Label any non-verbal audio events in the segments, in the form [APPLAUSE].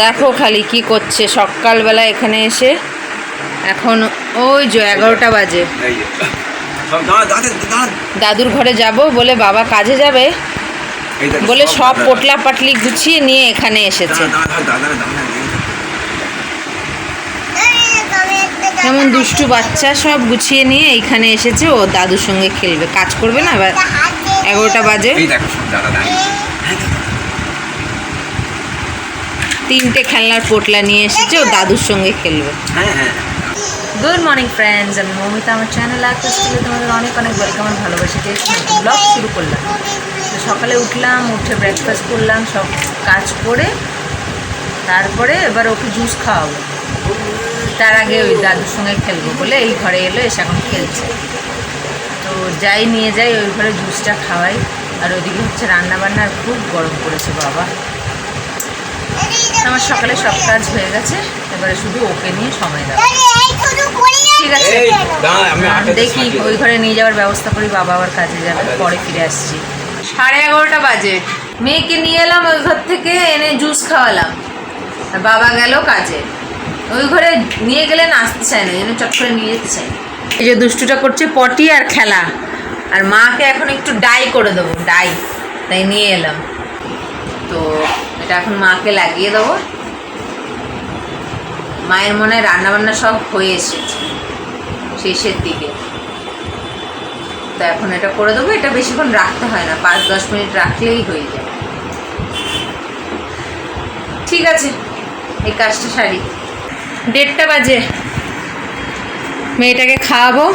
দেখো খালি কি করছে সকালবেলা এখানে এসে এখন ওই যে এগারোটা বাজে। দাদুর ঘরে যাব বলে বাবা কাজে যাবে বলে সব পোটলা পাটলি গুছিয়ে নিয়ে এখানে এসেছে। কেমন দুষ্টু বাচ্চা সব গুছিয়ে নিয়ে এইখানে এসেছে ও দাদুর সঙ্গে খেলবে। কাজ করবে না এবার এগারোটা বাজে এই দেখো সব দাঁড়া দাঁড়িয়ে তিনটে খেলনার পোটলা নিয়ে এসেছে ও দাদুর সঙ্গে খেলবে। হ্যাঁ হ্যাঁ। গুড মর্নিং ফ্রেন্ডস আমি মৌমিতা আমার চ্যানেল স্কুলে তোমাদের অনেক অনেক ওয়েলকাম আর ভালোবাসা। দিয়ে ব্লগ শুরু করলাম। তো সকালে উঠলাম উঠে ব্রেকফাস্ট করলাম সব কাজ করে তারপরে এবার ওকে জুস খাওয়াবো। তার আগে ওই দাদুর সঙ্গে খেলব বলে এই ঘরে এলো এসে এখন খেলছে। তো যাই নিয়ে যাই ওই ঘরে জুসটা খাওয়াই। আর ওদিকে হচ্ছে রান্না বান্নার খুব গরম পড়েছে বাবা। আমার সকালে সব কাজ হয়ে গেছে। এবারে শুধু ওকে নিয়ে সময় দেওয়া। ঠিক আছে। দেখি ওই ঘরে নিয়ে যাওয়ার ব্যবস্থা করি বাবা আবার কাজে যাবে পরে ফিরে আসছি। সাড়ে এগারোটা বাজে। মেয়েকে নিয়ে এলাম ওই ঘর থেকে এনে জুস খাওয়ালাম। আর বাবা গেল কাজে। ওই ঘরে নিয়ে গেলে না আসতে চায় না যেন চট করে নিয়ে যেতে চায়। এই যে দুষ্টুটা করছে পটি আর খেলা। আর মাকে এখন একটু ডাই করে দেবো ডাই। তাই নিয়ে এলাম। তো এটা এখন মাকে লাগিয়ে দেবো। মায়ের মনে রান্নাবান্না সব হয়ে এসেছে, শেষের দিকে। তো এখন এটা করে দেবো, এটা বেশিক্ষণ রাখতে হয় না, পাঁচ দশ মিনিট রাখলেই হয়ে যায় ঠিক আছে, এই কাজটা সারি। দেড়টা বাজে। মেয়েটাকে খাওয়াবো।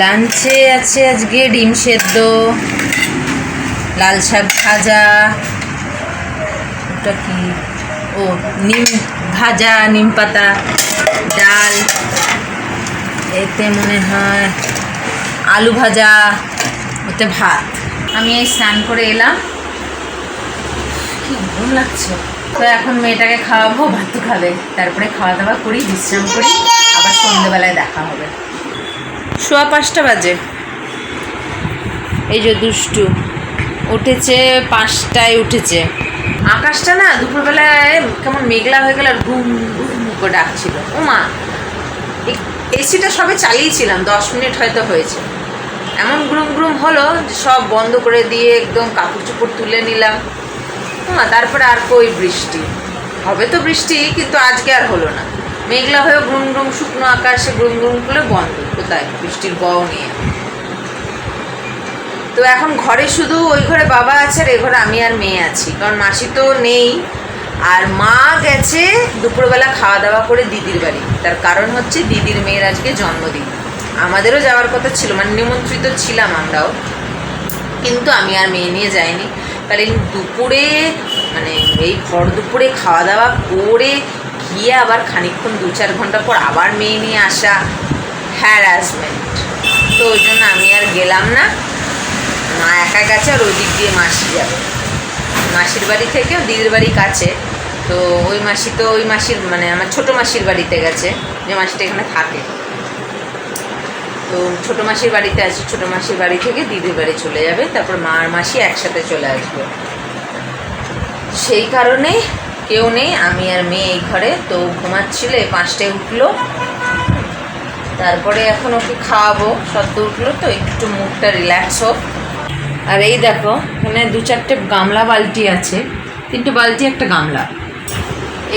লাঞ্চে আছে আজকে ডিম সেদ্ধ। লাল শাক ভাজা, ওটা কি? ও, নিম ভাজা, নিম পাতা, ডাল, এতে মনে হয় আলু ভাজা ওতে ভাত। আমি এই স্নান করে এলাম। কি ঘুম লাগছে। তো এখন মেয়েটাকে খাওয়াবো, ভাত খাবে। তারপরে খাওয়া দাওয়া করি, বিশ্রাম করি, আবার সন্ধ্যেবেলায় দেখা হবে। সোয়া পাঁচটা বাজে। এই যে দুষ্টু। উঠেছে, পাঁচটায় উঠেছে। আকাশটা না দুপুরবেলায় কেমন মেঘলা হয়ে গেল আর ঘুম ঘুম করে ডাকছিল। ও মা এসিটা সবে চালিয়েছিলাম, দশ মিনিট হয়তো হয়েছে। এমন গ্রুম গ্রুম হলো যে সব বন্ধ করে দিয়ে একদম কাপড় চোপড় তুলে নিলাম। মা, তারপরে আর কই বৃষ্টি। হবে তো বৃষ্টি, কিন্তু আজকে আর হলো না। মেঘলা হয়ে গ্রুম গ্রুম শুকনো আকাশে গ্রুম গ্রুম করে বন্ধ, কোথায়? বৃষ্টির বও নিয়ে তো এখন ঘরে শুধু ওই ঘরে বাবা আছে আর এ ঘরে আমি আর মেয়ে আছি। কারণ মাসি তো নেই। আর মা গেছে দুপুরবেলা খাওয়া দাওয়া করে দিদির বাড়ি। তার কারণ হচ্ছে দিদির মেয়ের আজকে জন্মদিন। আমাদেরও যাওয়ার কথা ছিল মানে নিমন্ত্রিত ছিলাম আমরাও। কিন্তু আমি আর মেয়ে নিয়ে যাইনি। তাহলে দুপুরে মানে এই ভর দুপুরে খাওয়া দাওয়া করে গিয়ে আবার খানিকক্ষণ দু চার ঘণ্টা পর আবার মেয়ে নিয়ে আসা হ্যারাসমেন্ট তো ওই জন্য আমি আর গেলাম না। মা একা গেছে আর ওই দিক দিয়ে মাসি যাবে। মাসির বাড়ি থেকে দিদির বাড়ি কাছে। তো ওই মাসি তো ওই মাসির মানে আমার ছোট মাসির বাড়িতে গেছে, যে মাসিটা এখানে থাকে। তো ছোটো মাসির বাড়িতে আছে, ছোটো মাসির বাড়ি থেকে দিদির বাড়ি চলে যাবে, তারপর মা আর মাসি একসাথে চলে আসবে। সেই কারণে কেউ নেই, আমি আর মেয়ে এই ঘরে। তো ঘুমাচ্ছিল পাঁচটায় উঠল। তারপরে এখন ওকে খাওয়াবো, সদ্য উঠল, তো একটু মুখটা রিল্যাক্স হোক। আর এই দেখো, এখানে দু চারটে গামলা বালতি আছে। তিনটে বালতি, একটা গামলা।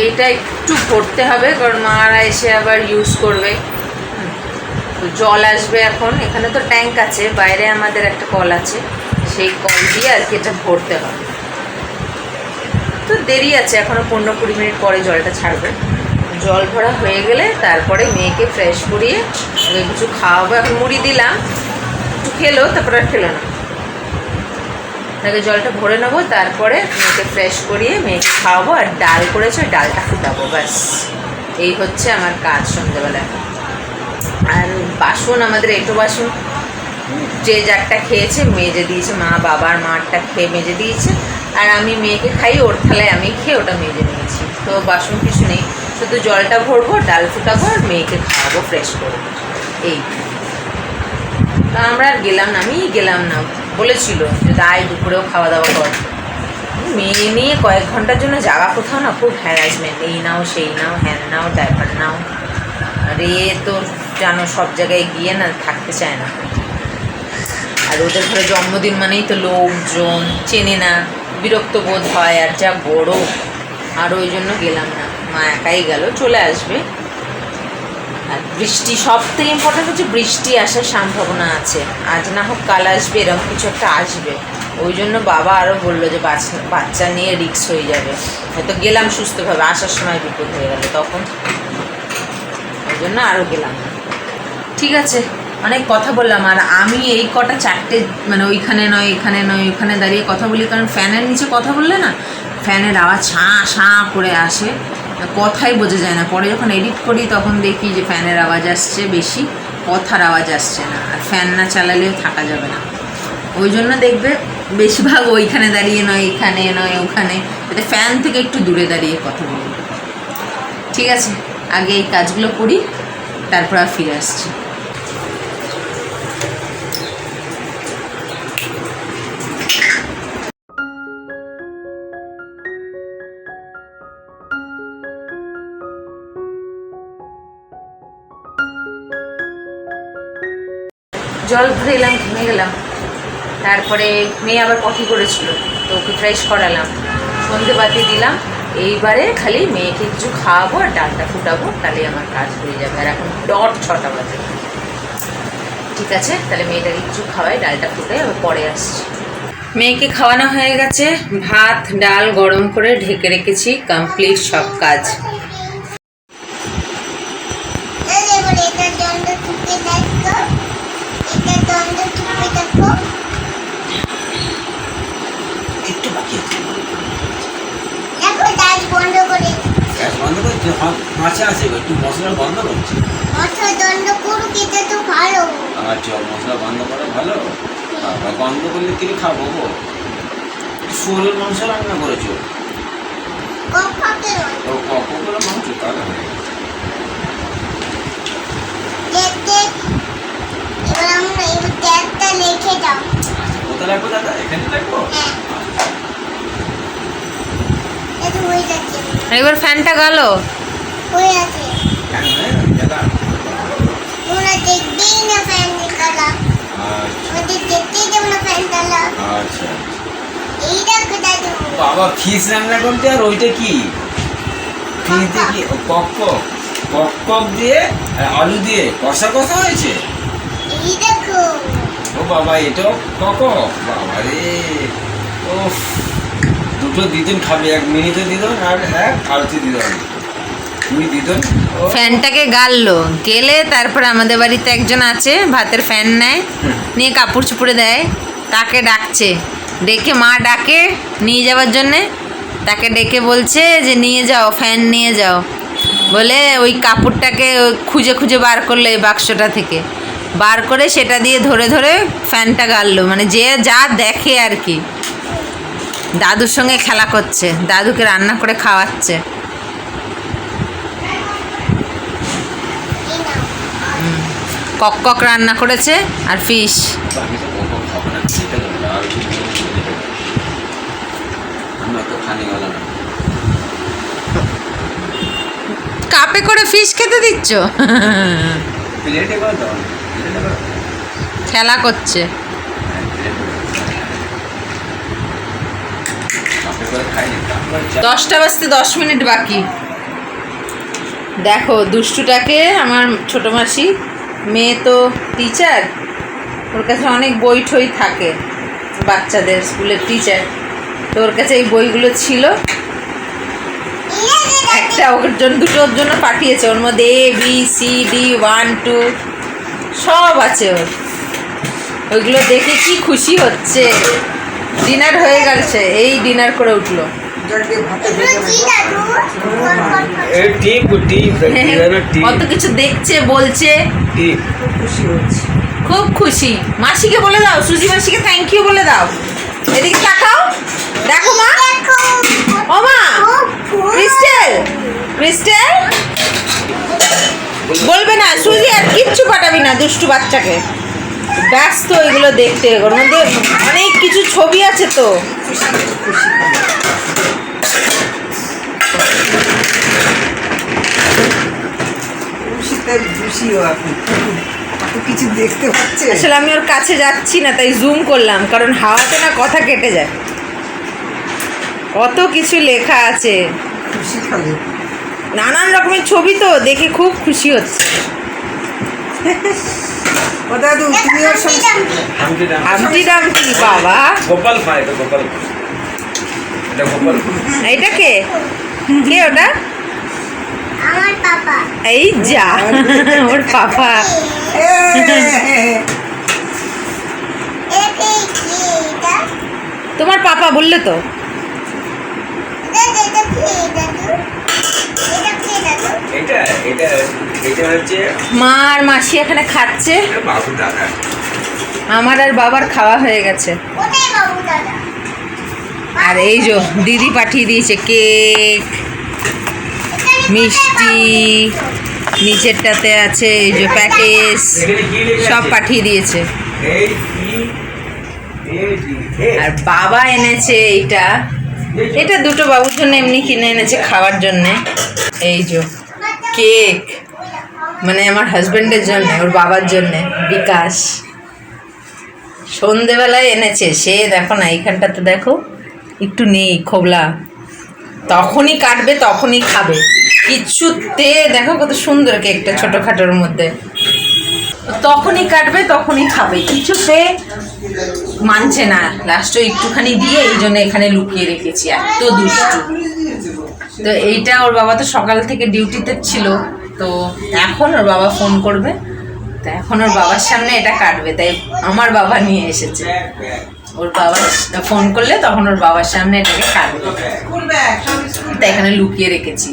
এইটা একটু ভরতে হবে, কারণ মারা এসে আবার ইউজ করবে। জল আসবে এখন। এখানে তো ট্যাঙ্ক আছে, বাইরে আমাদের একটা কল আছে। সেই কল দিয়ে আর কি এটা ভরতে হবে। তো দেরি আছে এখনও পনেরো কুড়ি মিনিট পরে জলটা ছাড়বে। জল ভরা হয়ে গেলে তারপরে মেয়েকে ফ্রেশ করিয়ে কিছু খাওয়াবো। এখন মুড়ি দিলাম। একটু খেলো, তারপরে আর খেলো না। তাকে জলটা ভরে নেব, তারপরে মেয়েকে ফ্রেশ করিয়ে মেয়েকে খাওয়াবো আর ডাল করেছে ডালটা ফুটাবো, ব্যাস। এই হচ্ছে আমার কাজ সন্ধ্যেবেলায় আর বাসন, আমাদের এঁটো বাসন, যে যারটা খেয়েছে, মেজে দিয়েছে মা বাবার মারটা খেয়ে মেজে দিয়েছে। আর আমি মেয়েকে খাই ওর থালায় আমি খেয়ে ওটা মেজে নিয়েছি। তো বাসন কিছু নেই, শুধু জলটা ভরবো, ডাল ফুটাবো আর মেয়েকে খাওয়াবো ফ্রেশ করব এই। তা আমরা আর গেলাম না আমি গেলাম না। বলেছিল যে দায় দুপুরেও খাওয়া দাওয়া কর। মেয়ে নিয়ে কয়েক ঘণ্টার জন্য যাওয়া কোথাও না, খুব হ্যারাসমেন্ট এই নাও, সেই নাও, হ্যান নাও ডাইপার নাও। এ তো জানো সব জায়গায় গিয়ে না থাকতে চায় না। আর ওদের ঘরে জন্মদিন মানেই তো লোকজন, চেনে না, বিরক্ত বোধ হয়, আর যা বড়। আর ওই জন্য গেলাম না। মা একাই গেল, চলে আসবে। আর বৃষ্টি সব থেকে ইম্পর্টেন্ট হচ্ছে বৃষ্টি আসার সম্ভাবনা আছে। আজ না হোক কাল আসবে, এরকম কিছু একটা আসবে। ওই জন্য বাবা আরও বলল যে বাচ্চা বাচ্চা নিয়ে রিক্স হয়ে যাবে। হয়তো গেলাম সুস্থভাবে, আসার সময় বিপদ হয়ে গেল তখন। ওই জন্য আরও গেলাম। ঠিক আছে, অনেক কথা বললাম। আর আমি এই কটা চারটে মানে ওইখানে নয়, এখানে নয়, ওইখানে দাঁড়িয়ে কথা বলি, কারণ ফ্যানের নিচে কথা বললে না, ফ্যানের আওয়াজ ছাঁ ছাঁ করে আসে। কথাই বোঝা যায় না। পরে যখন এডিট করি, তখন দেখি যে ফ্যানের আওয়াজ আসছে বেশি, কথার আওয়াজ আসছে না। আর ফ্যান না চালালেও থাকা যাবে না। ওই জন্য দেখবে বেশিরভাগ ওইখানে দাঁড়িয়ে নয়, এখানে নয়, ওখানে। যাতে ফ্যান থেকে একটু দূরে দাঁড়িয়ে কথা বলবে। ঠিক আছে, আগে এই কাজগুলো করি, তারপর আর ফিরে আসছি। জল ভরে এলাম ঘুমে গেলাম। তারপরে মেয়ে আবার কফি করেছিল, তো ওকে ফ্রেশ করালাম। সন্ধে বাতি দিলাম, এইবারে খালি মেয়েকে কিছু খাওয়াবো আর ডালটা ফুটাবো, তাহলে আমার কাজ হয়ে যাবে। আর এখন ডট ছটা বাজে। ঠিক আছে, তাহলে মেয়েটাকে কিছু খাওয়াই ডালটা ফুটাই আবার পরে আসছি। মেয়েকে খাওয়ানো হয়ে গেছে, ভাত, ডাল গরম করে ঢেকে রেখেছি কমপ্লিট সব কাজ এবার এটা দণ্ড টুকে দেখো এটা দণ্ড টুকে দেখো একটু বাকি আছে দেখো ডাল বন্ধ করে গ্যাস বন্ধ করছে মাছে আছে একটু মশলা বন্ধ করছে। মশলা দণ্ড করুক এটা তো ভালো। আচ্ছা মশলা বন্ধ করা ভালো? বাবা, বন্ধ করলে কি খাব গো? শুয়োরের মাংস রান্না করেছ? ও কখন মাংস তাহলে হয়ে আচ্ছা কোথায় রাখব দাদা? এখানে রাখব হ্যাঁ এটা হয়ে যাচ্ছে এবার ফ্যানটা গেল। আচ্ছা। আচ্ছা। এই দেখো দাদু। বাবা ফিস রান্না করতে আর ওইটা কি? ফিস দিয়ে কি? ও কক কক কক কক দিয়ে আলু দিয়ে কষা কষা হয়েছে? ও বাবা এটাও কক বাবা রে ওফ দুটো দিদুন খাবে এক দিদুন আর এক আলতি দিদুন। দুই দিদুন? ফ্যানটাকে গাললো গেলে তারপর আমাদের বাড়িতে একজন আছে ভাতের ফ্যান নেয় নিয়ে কাপড় চুপড়ে দেয় তাকে ডাকছে। ডেকে মা ডাকে নিয়ে যাওয়ার জন্যে তাকে ডেকে বলছে যে নিয়ে যাও ফ্যান নিয়ে যাও। বলে ওই কাপড়টাকে খুঁজে খুঁজে বার করল এই বাক্সটা থেকে। বার করে সেটা দিয়ে ধরে ধরে ফ্যানটা গাললো মানে যে যা দেখে আর কি। দাদুর সঙ্গে খেলা করছে। দাদুকে রান্না করে খাওয়াচ্ছে। কক কক রান্না করেছে আর ফিশ। কাপে করে ফিশ খেতে দিচ্ছ? খেলা করছে কাপে করে খাই নি তারপর চা- দশটা বাজতে দশ মিনিট বাকি। দেখো, দুষ্টুটাকে আমার ছোটো মাসি, মেয়ে তো টিচার ওর কাছে অনেক বই ঠই থাকে বাচ্চাদের, স্কুলের টিচার তো ওর কাছে এই বইগুলো ছিল। একটা ওর জন্য দুটোর জন্য পাঠিয়েছে। ওর মধ্যে A B C D one two সব আছে ওর। ওইগুলো দেখে কি খুশি হচ্ছে? ডিনার হয়ে গেছে এই ডিনার করে উঠল। টিপ টিপ কত কিছু দেখছে বলছে। খুব খুশি মাসিকে বলে দাও সুজি মাসিকে থ্যাংক ইউ বলে দাও। এদিকে তাকাও। দেখো মা। দেখো ও মা। ক্রিস্টেল। ক্রিস্টেল। বলবে না সুজি আর কিচ্ছু পাঠাবি না দুষ্টু বাচ্চাকে। ব্যস্ত এগুলো দেখতে ওর মধ্যে অনেক কিছু ছবি আছে তো। কিছু দেখতে পাচ্ছে আসলে আমি ওর কাছে যাচ্ছি না তাই জুম করলাম কারণ হাওয়াতে না কথা কেটে যায়। কত কিছু লেখা আছে। নানান রকমের ছবি তো দেখে খুব খুশি হচ্ছে। [LAUGHS] ও দাদু তুমি ওর সঙ্গে হামটি ডাম ডামটি বাবা। গোপাল খায় এটা গোপাল। এটা গোপাল। এইটা কে? কে ওটা? আমার পাপা। এই যা ওর পাপা। কি তোমার পাপা বললে তো। এটা এটা এটা এটা এটা হচ্ছে মা আর মাসি এখানে খাচ্ছে। আমার আর বাবার খাওয়া হয়ে গেছে। আর এই যে দিদি পাঠিয়ে দিয়েছে কেক। মিষ্টি। নিচেরটাতে আছে এই যে প্যাকেজ। সব পাঠিয়ে দিয়েছে। আর বাবা এনেছে এইটা। এটা দুটো বাবুর জন্য এমনি কিনে এনেছে খাওয়ার জন্যে। এই যে, কেক। মানে আমার হাজবেন্ডের জন্য, ওর বাবার জন্যে, বিকাশ। সন্ধেবেলায় এনেছে, সে দেখো না এইখানটাতে দেখো, একটু নেই খোবলা। তখনই কাটবে, তখনই খাবে। কিচ্ছুতে দেখো কত সুন্দর কেকটা ছোটোখাটোর মধ্যে। তখনই কাটবে, তখনই খাবে। কিছু কিছুতে মানছে না। লাস্টে একটুখানি দিয়ে এই জন্য এখানে লুকিয়ে রেখেছি। এত দুষ্টু। তো এইটা ওর বাবা তো সকাল থেকে ডিউটিতে ছিল। তো এখন ওর বাবা ফোন করবে। তো এখন ওর বাবার সামনে এটা কাটবে। তাই আমার বাবা নিয়ে এসেছে। ওর বাবা ফোন করলে তখন ওর বাবার সামনে এটাকে কাটবে। তাই এখানে লুকিয়ে রেখেছি।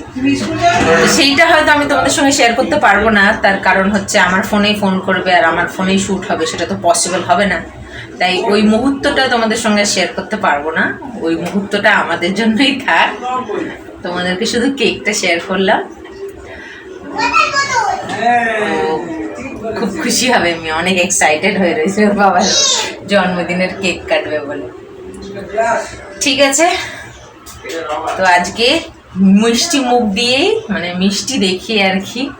সেইটা হয়তো আমি তোমাদের সঙ্গে শেয়ার করতে পারব না। তার কারণ হচ্ছে আমার ফোনেই ফোন করবে আর আমার ফোনেই শ্যুট হবে। সেটা তো পসিবল হবে না। তাই ওই মুহূর্তটা তোমাদের সঙ্গে শেয়ার করতে পারব না। ওই মুহূর্তটা আমাদের জন্যই থাক। তোমাদেরকে শুধু কেকটা শেয়ার করলাম। খুব খুশি হবে আমি, অনেক এক্সাইটেড হয়ে রয়েছে ওর বাবার জন্মদিনের কেক কাটবে বলে। ঠিক আছে? তো আজকে মিষ্টি মুখ দিয়েই মানে মিষ্টি দেখিয়ে আর কি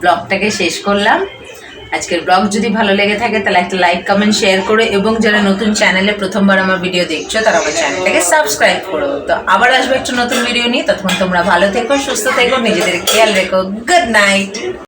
ব্লগটাকে শেষ করলাম। আজকের ব্লগ যদি ভালো লেগে থাকে, তাহলে একটা লাইক কমেন্ট শেয়ার করো এবং যারা নতুন চ্যানেলে প্রথমবার আমার ভিডিও দেখছ, তারা আমার চ্যানেলটাকে সাবস্ক্রাইব করো। তো আবার আসবে একটা নতুন ভিডিও নিয়ে। তখন তোমরা ভালো থেকো, সুস্থ থেকো, নিজেদের খেয়াল রেখো। Good night